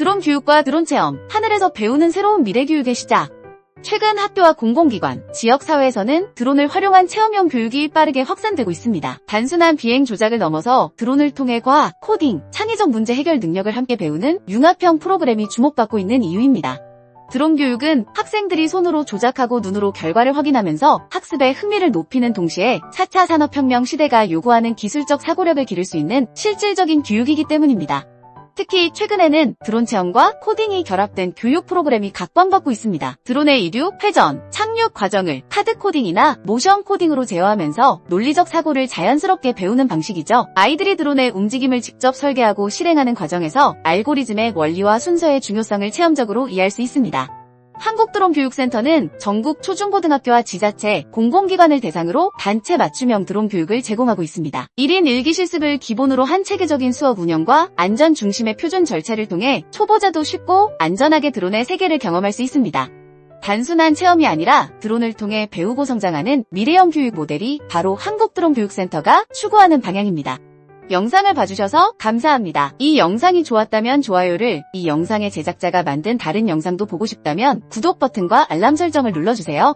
드론 교육과 드론 체험, 하늘에서 배우는 새로운 미래 교육의 시작. 최근 학교와 공공기관, 지역사회에서는 드론을 활용한 체험형 교육이 빠르게 확산되고 있습니다. 단순한 비행 조작을 넘어서 드론을 통해 과학, 코딩, 창의적 문제 해결 능력을 함께 배우는 융합형 프로그램이 주목받고 있는 이유입니다. 드론 교육은 학생들이 손으로 조작하고 눈으로 결과를 확인하면서 학습에 흥미를 높이는 동시에 4차 산업혁명 시대가 요구하는 기술적 사고력을 기를 수 있는 실질적인 교육이기 때문입니다. 특히 최근에는 드론 체험과 코딩이 결합된 교육 프로그램이 각광받고 있습니다. 드론의 이륙, 회전, 착륙 과정을 카드 코딩이나 모션 코딩으로 제어하면서 논리적 사고를 자연스럽게 배우는 방식이죠. 아이들이 드론의 움직임을 직접 설계하고 실행하는 과정에서 알고리즘의 원리와 순서의 중요성을 체험적으로 이해할 수 있습니다. 한국드론교육센터는 전국 초중고등학교와 지자체, 공공기관을 대상으로 단체 맞춤형 드론 교육을 제공하고 있습니다. 1인 1기 실습을 기본으로 한 체계적인 수업 운영과 안전 중심의 표준 절차를 통해 초보자도 쉽고 안전하게 드론의 세계를 경험할 수 있습니다. 단순한 체험이 아니라 드론을 통해 배우고 성장하는 미래형 교육 모델이 바로 한국드론교육센터가 추구하는 방향입니다. 영상을 봐주셔서 감사합니다. 이 영상이 좋았다면 좋아요를, 이 영상의 제작자가 만든 다른 영상도 보고 싶다면 구독 버튼과 알람 설정을 눌러주세요.